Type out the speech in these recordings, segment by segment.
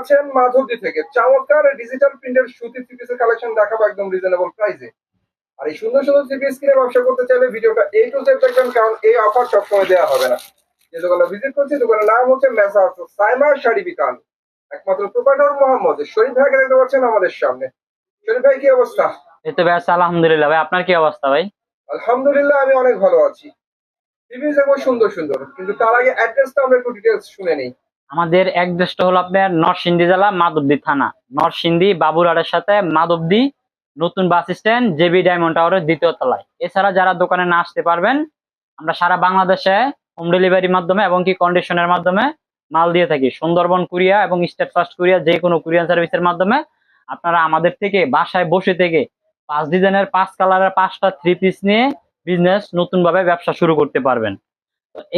আছেন মাধবদী থেকে। চমৎকার ডিজিটাল প্রিন্টের সুতি থ্রি পিসের কালেকশন দেখাবো একদম রিজনেবল প্রাইসে আর এই সুন্দর সুন্দর থ্রি পিস কিনে ব্যবসা করতে চাইলে ভিডিওটা এই টু জেড দেখবেন কারণ এই অফার সবসময় দেওয়া হবে না। যে দোকানে ভিজিট করছি দোকানের নাম হচ্ছে মেসা সাইমা শাড়ি বিকান একমাত্র প্রোপাইটর মোহাম্মদ শরীফ ভাইকে দেখতে পাচ্ছেন আমাদের সামনে। শরীফ ভাই কি অবস্থা? এই তো ব্যাস আলহামদুলিল্লাহ। ভাই আপনার কি অবস্থা ভাই? আলহামদুলিল্লাহ আমি অনেক ভালো আছি। টিভি দেখব সুন্দর সুন্দর কিন্তু তার আগে অ্যাড্রেসটা আমরা একটু ডিটেলস শুনে নেই। আমাদের অ্যাড্রেসটা হলো আপনার নরসিংদী জেলা, মাধবদী থানা। নরসিংদী বাবুরহাটের সাথে মাধবদী নতুন বাস স্ট্যান্ড, জেবি ডায়মন্ড টাওয়ারের দ্বিতীয় তলায়। এছাড়া যারা দোকানে না আসতে পারবেন, আমরা সারা বাংলাদেশে হোম ডেলিভারির মাধ্যমে এবং কি কন্ডিশনের মাধ্যমে মাল দিয়ে থাকি। সুন্দরবন, কুরিয়া এবং স্টেট ফার্স্ট কুরিয়া যে কোনো কুরিয়ান সার্ভিসের মাধ্যমে আপনারা আমাদের থেকে বাসায় বসে থেকে পাঁচ ডিজাইনের পাঁচ কালারের পাঁচটা থ্রি পিস নিয়ে বিজনেস নতুন ভাবে ব্যবসা শুরু করতে পারবেন।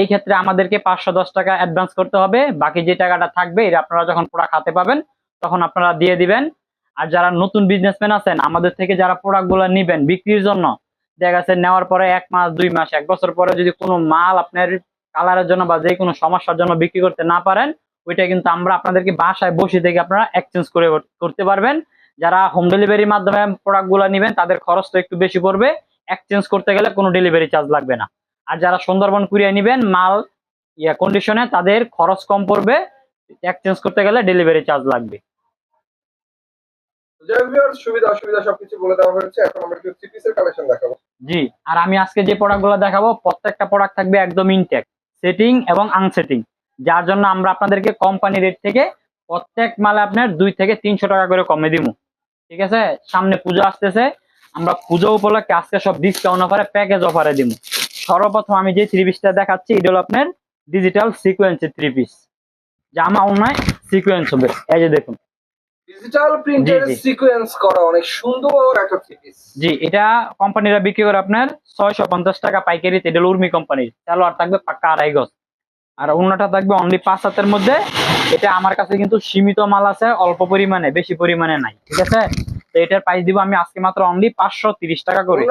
এই ক্ষেত্রে আমাদেরকে পাঁচশো দশ টাকা অ্যাডভান্স করতে হবে। বাকি যে টাকাটা থাকবে এটা আপনারা যখন প্রোডাক্ট হাতে পাবেন, তখন আপনারা দিয়ে দিবেন। আর যারা নতুন বিজনেসম্যান আছেন, আমাদের থেকে যারা প্রোডাক্টগুলো নিবেন বিক্রির জন্য, দেখা গেছে নেওয়ার পরে এক মাস, দুই মাস, এক বছর পরে যদি কোনো মাল আপনার কালারের জন্য বা যে কোনো সমস্যার জন্য বিক্রি করতে না পারেন, ওইটা কিন্তু আমরা আপনাদেরকে বাসায় বসে থেকে আপনারা এক্সচেঞ্জ করে করতে পারবেন। যারা হোম ডেলিভারির মাধ্যমে প্রোডাক্টগুলো নিবেন, তাদের খরচটা একটু বেশি পড়বে। এক্সচেঞ্জ করতে গেলে কোনো ডেলিভারি চার্জ লাগবে না। আর যারা সুন্দরবন কুরিয়া নেবেন মাল ইয়া কন্ডিশনে তাদের খরচ কম পড়বে এক্সচেঞ্জ করতে গেলে ডেলিভারি চার্জ লাগবে। যাই হোক, সুবিধা অসুবিধা সবকিছু বলে দেওয়া হয়েছে। এখন আমরা একটু থ্রি পিসের কালেকশন দেখাবো। জি আর আমি আজকে যে প্রোডাক্টগুলো দেখাবো প্রত্যেকটা প্রোডাক্ট থাকবে একদম ইনটেক সেটিং এবং আনসেটিং যার জন্য আমরা আপনাদেরকে কোম্পানি রেট থেকে প্রত্যেক মালে আপনার দুই থেকে তিনশো টাকা করে কমে দিব ঠিক আছে? সামনে পুজো আসতেছে আমরা পুজো উপলক্ষে আজকে সব ডিসকাউন্ট অফারে প্যাকেজ অফারে দিব সর্বপ্রথম আমি যে থ্রি পিসটা দেখাচ্ছি এটা হলো আপনার ডিজিটাল সিকোয়েন্সের থ্রি পিস জামা অন্যায় সিকোয়েন্স হবে। এই যে দেখুন। ডিজিটাল প্রিন্টের। সিকোয়েন্স করা অনেক সুন্দর একটা থ্রি পিস জি এটা কোম্পানিরা বিক্রি করে আপনার ছয়শো পঞ্চাশ টাকা পাইকারিতে। এটা উর্মি কোম্পানির সালোয়ার থাকবে পাক্কা আড়াই গজ। আর অন্যটা থাকবে অনলি পাঁচ হাতের মধ্যে। এটা আমার কাছে কিন্তু সীমিত মাল আছে অল্প পরিমাণে বেশি পরিমাণে নাই। ঠিক আছে? তো এটার প্রাইস দিব আমি আজকে মাত্র অনলি পাঁচশো তিরিশ টাকা করে।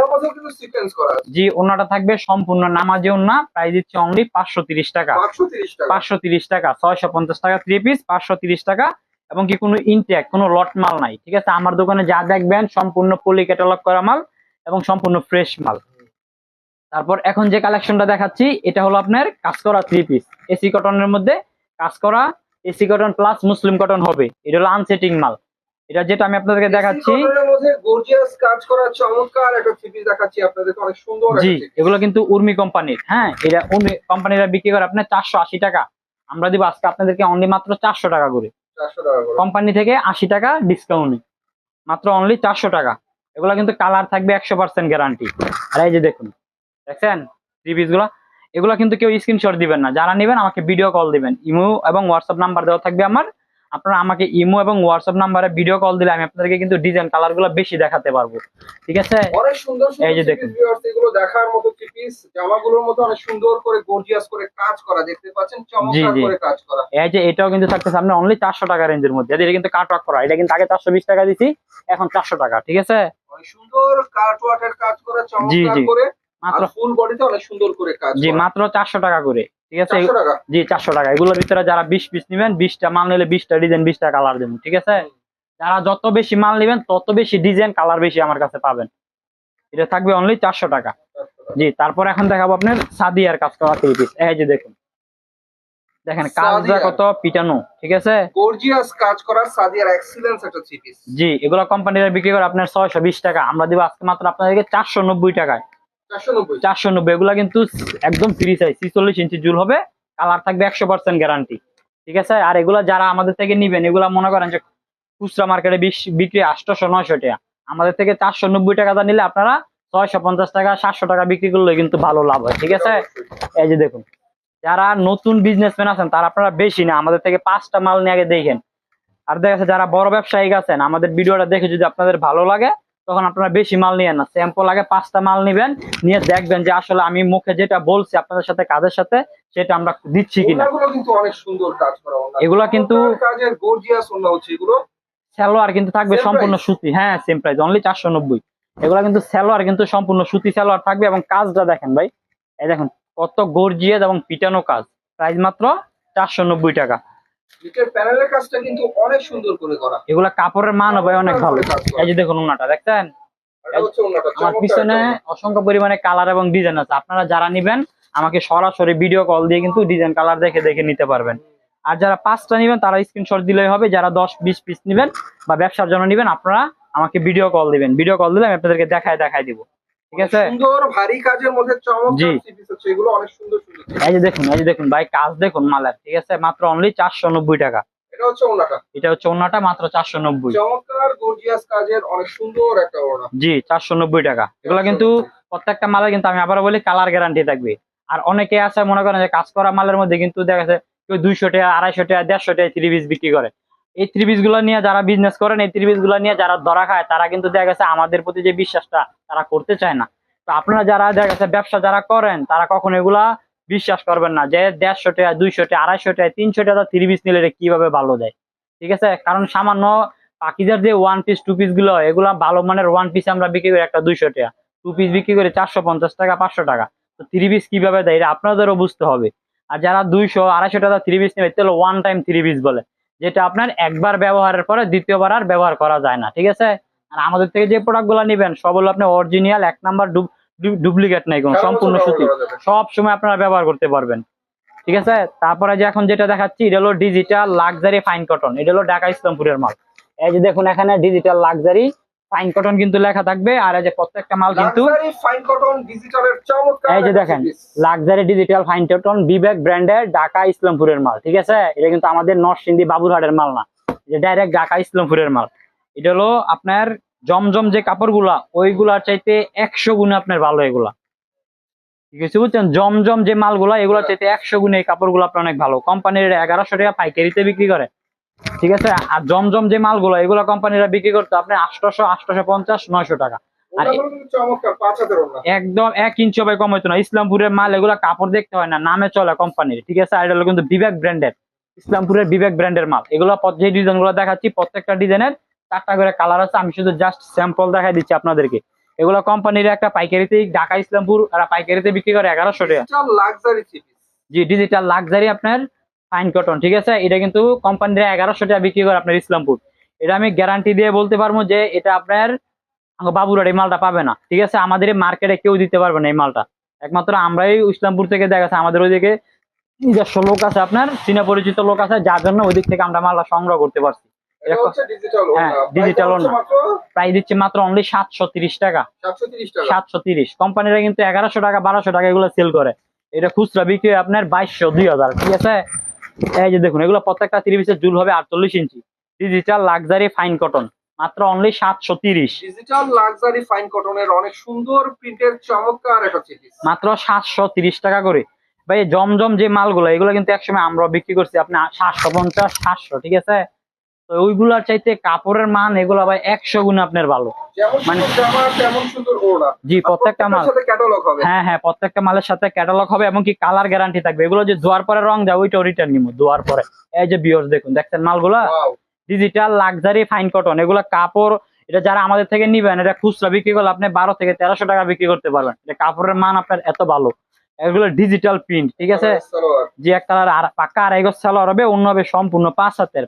জি অন্যটা থাকবে সম্পূর্ণ নামাজি অন্য প্রাইস দিচ্ছে অনলি পাঁচশো তিরিশ টাকা। পাঁচশো তিরিশ টাকা। পাঁচশো তিরিশ টাকা ছয়শো পঞ্চাশ টাকা থ্রি পিস পাঁচশো তিরিশ টাকা এবং কি কোনো ইনটেক কোনো লট মাল নাই ঠিক আছে? আমার দোকানে যা দেখবেন সম্পূর্ণ পলি ক্যাটালগ করা মাল এবং সম্পূর্ণ ফ্রেশ মাল। তারপর এখন যে কালেকশনটা দেখাচ্ছি এটা হলো আপনার কাজ করা থ্রি পিস এসি কটনের মধ্যে কাজ করা AC cotton plus muslin cotton হবে। এটা হলো আনসেটিং মাল। এটা যেটা আমি আপনাদেরকে দেখাচ্ছি। গর্জিয়াস কাজ করা চমৎকার একটা থ্রি দেখাচ্ছি আপনাদেরকে অনেক সুন্দর জি এগুলো কিন্তু উর্মি কোম্পানির হ্যাঁ? এটা উর্মি কোম্পানিরা বিক্রি করে আপনার চারশো আশি টাকা। আমরা দিব আজকে আপনাদেরকে অনলি মাত্র চারশো টাকা করে। কোম্পানি থেকে আশি টাকা ডিসকাউন্ট মাত্র অনলি চারশো টাকা। এগুলো কিন্তু কালার থাকবে একশো পার্সেন্ট গ্যারান্টি আর এই যে দেখুন দেখছেনগুলো এগুলো কিন্তু কেউ স্ক্রিনশট দিবেন না। যারা নেবেন আমাকে ভিডিও কল দিবেন। ইমো এবং হোয়াটসঅ্যাপ নাম্বার দেওয়া থাকবে আমার। আপনারা আমাকে ইমো এবং হোয়াটসঅ্যাপ নাম্বারে ভিডিও কল দিলে আমি আপনাদেরকে কিন্তু ডিজাইন কালারগুলো বেশি দেখাতে পারব। ঠিক আছে? অনেক সুন্দর এই যে দেখুন। এগুলো দেখার মতো থ্রি পিস জামাগুলোর মতো অনেক সুন্দর করে গর্জিয়াস করে কাজ করা। দেখতে পাচ্ছেন? চমৎকার করে কাজ করা। এই যে এটাও কিন্তু থাকতেছে আপনার অনলি চারশো টাকা রেঞ্জের মধ্যে। এটা কিন্তু কাট ওয়ার্ক করা। এটা কিন্তু আগে চারশো বিশ টাকা দিছি এখন চারশো টাকা। ঠিক আছে? অনেক সুন্দর কাট ওয়ার্কের কাজ করা চমৎকার করে। মাত্র আর ফুল বডিতে অনেক সুন্দর করে কাজ জি মাত্র চারশো টাকা করে। ঠিক আছে? জি চারশো টাকা। এগুলোর ভিতরে যারা বিশ পিস নেবেন বিশটা মাল নিলে বিশটা ডিজাইন বিশটা কালার দেবো ঠিক আছে? যারা যত বেশি মাল নেবেন তত বেশি ডিজাইন কালার বেশি আমার কাছে পাবেন। এটা থাকবে অনলি চারশো টাকা। জি তারপর এখন দেখাবো আপনার সাদিয়ার কাজ করা থ্রি পিস এই যে দেখুন। দেখেন কাজটা কত পিটানো ঠিক আছে? গর্জিয়াস কাজ করা সাদিয়ার এক্সিলেন্স একটা থ্রি পিস জি এগুলো কোম্পানিরা বিক্রি করে আপনার ছয়শো বিশ টাকা। আমরা দিব আজকে মাত্র আপনাদেরকে চারশো নব্বই টাকায়। চারশো নব্বই। এগুলা কিন্তু একদম ফ্রি সাইজ ইঞ্চি জুল হবে কালার থাকবে একশো গ্যারান্টি ঠিক আছে? আর এগুলা যারা আমাদের থেকে নিবেন, এগুলা মনে করেন যে খুচরা মার্কেটে বিক্রি নয়শো টাকা। আমাদের থেকে চারশো নব্বই টাকাটা নিলে আপনারা ছয়শো পঞ্চাশ টাকা, সাতশো টাকা বিক্রি করলে কিন্তু ভালো লাভ হয়, ঠিক আছে? এই যে দেখুন, যারা নতুন বিজনেসম্যান আছেন, তারা আপনারা বেশি না, আমাদের থেকে পাঁচটা মাল নিয়ে আগে দেখেন। আর দেখা যারা বড় ব্যবসায়িক আছেন, আমাদের ভিডিওটা দেখে যদি আপনাদের ভালো লাগে তখন আপনারা বেশি মাল নিয়ে না। স্যাম্পল আগে পাঁচটা মাল নিবেন নিয়ে দেখবেন যে আসলে আমি মুখে যেটা বলছি আপনাদের সাথে কাজের সাথে সেটা আমরা দিচ্ছি কিনা। কিন্তু অনেক সুন্দর কাজ করা এগুলা কিন্তু- চমৎকার কাজের গর্জিয়াস হচ্ছে এগুলো। সালোয়ার কিন্তু থাকবে সম্পূর্ণ সুতি। হ্যাঁ সেম প্রাইস অনলি চারশো নব্বই। এগুলা কিন্তু সালোয়ার কিন্তু সম্পূর্ণ সুতি সালোয়ার থাকবে এবং কাজটা দেখেন ভাই এই দেখুন কত গর্জিয়াস এবং পিটানো কাজ। প্রাইস মাত্র চারশো নব্বই টাকা। নিচের প্যানেলের কাজটা কিন্তু অনেক সুন্দর করে করা। এগুলা কাপড়ের মান ভাই অনেক ভালো। এই যে দেখুন ওনাটা দেখছেন? এটা হচ্ছে ওনাটা আমার পিছনে অসংখ্য পরিমাণে কালার এবং ডিজাইন আছে। আপনারা যারা নিবেন আমাকে সরাসরি ভিডিও কল দিয়ে কিন্তু ডিজাইন কালার দেখে দেখে নিতে পারবেন। আর যারা পাঁচটা নেবেন তারা স্ক্রিনশট দিলেই হবে। যারা দশ বিশ পিস নেবেন বা ব্যবসার জন্য নেবেন আপনারা আমাকে ভিডিও কল দিবেন। ভিডিও কল দিলে আমি আপনাদেরকে দেখায় দেখায় দিব। ঠিক আছে? সুন্দর ভারী কাজের মধ্যে চমৎকার সিপিস হচ্ছে। এগুলো অনেক সুন্দর সুন্দর এই যে দেখুন এই যে দেখুন ভাই কাজ দেখুন মালের ঠিক আছে? মাত্র অনলি চারশো নব্বই টাকা। এটা হচ্ছে ওনাটা এটা হচ্ছে অন্যটা মাত্র চারশো নব্বই। চমৎকার গর্জিয়াস কাজের অনেক সুন্দর একটা ওড়না। জি চারশো নব্বই টাকা। এগুলো কিন্তু প্রত্যেকটা মালে কিন্তু আমি আবার বলি কালার গ্যারান্টি থাকবে। আর অনেকে আছে মনে করেন যে কাজ করা মালের মধ্যে কিন্তু দেখা যাচ্ছে কেউ দুইশো টাকা আড়াইশো টাকা দেড়শো টাকা থ্রি পিস বিক্রি করে। এই থ্রি পিসগুলো নিয়ে যারা বিজনেস করেন, এই থ্রি পিসগুলো নিয়ে যারা ধরা খায়, তারা কিন্তু দেখা গেছে আমাদের প্রতি যে বিশ্বাসটা, তারা করতে চায় না। তো আপনারা যারা দেখা গেছে ব্যবসা যারা করেন, তারা কখন এগুলা বিশ্বাস করবেন না যে দেড়শো টাকা, দুইশো টাকা, আড়াইশো টাকা, তিনশো টাকা থ্রি নিলে কীভাবে ভালো দেয় ঠিক আছে? কারণ সামান্য পাকিজার যে ওয়ান পিস টু পিসগুলো, এগুলা ভালো মানের ওয়ান পিস আমরা বিক্রি করি একটা দুইশো টাকা। টু পিস বিক্রি করে চারশো পঞ্চাশ টাকা, পাঁচশো টাকা। তো থ্রি কীভাবে দেয়, এটা আপনাদেরও বুঝতে হবে। আর যারা দুইশো, আড়াইশো টাকা থ্রি নেবে তাহলে ওয়ান টাইম থ্রি বলে। যেটা আপনার একবার ব্যবহারের পরে দ্বিতীয়বার আর ব্যবহার করা যায় না ঠিক আছে? আর আমাদের থেকে যে প্রোডাক্টগুলো নেবেন নিবেন সব হলো আপনি অরিজিনাল এক নাম্বার ডুপ্লিকেট নাই কোনো সম্পূর্ণ সুতি। সব সময় আপনারা ব্যবহার করতে পারবেন ঠিক আছে? তারপরে যে এখন যেটা দেখাচ্ছি এটা হলো ডিজিটাল লাক্সারি ফাইন কটন এটা হলো ঢাকা ইসলামপুরের মাল। এই যে দেখুন এখানে ডিজিটাল লাক্সারি ফাইন কটন কিন্তু লেখা থাকবে আর এই যে প্রত্যেকটা মাল কিন্তু ফাইন কটন ডিজিটালের চমৎকার এই যে দেখেন luxury digital fine cotton Bibek ব্র্যান্ডের ঢাকা ইসলামপুরের মাল ঠিক আছে? এটা কিন্তু আমাদের নরসিংদী বাবুরহাটের মাল না এটা ডাইরেক্ট ঢাকা ইসলামপুরের মাল। এটা হলো আপনার জমজম যে কাপড়গুলা ওইগুলার চাইতে একশো গুণে আপনার ভালো এগুলা। ঠিক আছে বুঝছেন? জমজম যে মালগুলা এগুলোর চাইতে একশো গুণে এই কাপড়গুলো আপনার অনেক ভালো। কোম্পানির এগারোশো টাকা পাইকারিতে বিক্রি করে। ঠিক আছে? আর জমজম যে মালগুলো এগুলো কোম্পানিরা বিক্রি করতো আপনি আটশোশো আটশোশো পঞ্চাশ নয়শো টাকা। আর একদম এক ইঞ্চ হবে কম হইতো না। ইসলামপুরের মাল এগুলা কাপড় দেখতে হয় না নামে চলে কোম্পানির। ঠিক আছে? আর এটা হলো কিন্তু বিবেক ব্র্যান্ডের। ইসলামপুরের বিবেক ব্র্যান্ডের মাল। এগুলো যে ডিজাইনগুলো দেখাচ্ছি প্রত্যেকটা ডিজাইনের চারটা করে কালার আছে। আমি শুধু জাস্ট স্যাম্পল দেখাই দিচ্ছি আপনাদেরকে। এগুলো কোম্পানির একটা পাইকারিতে ঢাকা ইসলামপুর আর পাইকারিতে বিক্রি করে এগারোশো টাকা। লাক্সারি জি ডিজিটাল লাক্সারি আপনার ফাইন কটন ঠিক আছে? এটা কিন্তু কোম্পানিরা এগারোশো টাকা বিক্রি করে আপনার ইসলামপুর। এটা আমি গ্যারান্টি দিয়ে বলতে পারব যে এটা আপনার বাবুরার এই মালটা পাবে না ঠিক আছে? আমাদের মার্কেটে কেউ দিতে পারবে না এই মালটা। একমাত্র আমরাই ইসলামপুর থেকে দেখা যাচ্ছে আমাদের ওইদিকে নিজস্ব লোক আছে আপনার চীনা পরিচিত লোক আছে যার জন্য ওই দিক থেকে আমরা মালটা সংগ্রহ করতে পারছি। ডিজিটাল হ্যাঁ, প্রাইস দিচ্ছে মাত্র অনলি সাতশো তিরিশ টাকা। সাতশো তিরিশ কোম্পানিরা কিন্তু এগারোশো টাকা বারোশো টাকা এগুলো সেল করে। এটা খুচরা বিক্রি আপনার বাইশশো দুই হাজার ঠিক আছে? এই যে দেখুন এগুলো প্রত্যেকটা তিরিশের জুল হবে আটচল্লিশ ইঞ্চি। ডিজিটাল লাক্সারি ফাইন কটন মাত্র অনলি সাতশো তিরিশ। ডিজিটাল লাক্সারি ফাইন কটনের অনেক সুন্দর প্রিন্টের চমৎকার একটা থ্রি মাত্র সাতশো তিরিশ টাকা করে। ভাই জমজম যে মালগুলো এগুলো কিন্তু একসময় আমরা বিক্রি করছি। আপনি সাতশো পঞ্চাশ সাতশো ঠিক আছে? তো ওইগুলার চাইতে কাপড়ের মান এগুলো ভাই একশো গুণ আপনার ভালো। মানে- জি প্রত্যেকটা মাল। হ্যাঁ হ্যাঁ প্রত্যেকটা মালের সাথে ক্যাটালগ হবে এবং কি কালার গ্যারান্টি থাকবে। এগুলো যে ধোয়ার পরে রং যায় ওইটাও রিটার্ন নিবো ধোয়ার পরে। এই যে বিয়র্স দেখুন দেখছেন মালগুলা? ডিজিটাল লাক্সারি ফাইন কটন এগুলো কাপড় এটা যারা আমাদের থেকে নিবেন এটা খুচরা বিক্রি করলে আপনি বারো থেকে তেরোশো টাকা বিক্রি করতে পারবেন। এটা কাপড়ের মান আপনার এত ভালো। এগুলো ডিজিটাল প্রিন্ট ঠিক আছে। যে এক কালার আর পাক্কা আড়াই গজ সালোয়ার হবে অন্য হবে সম্পূর্ণ পাঁচ হাতের।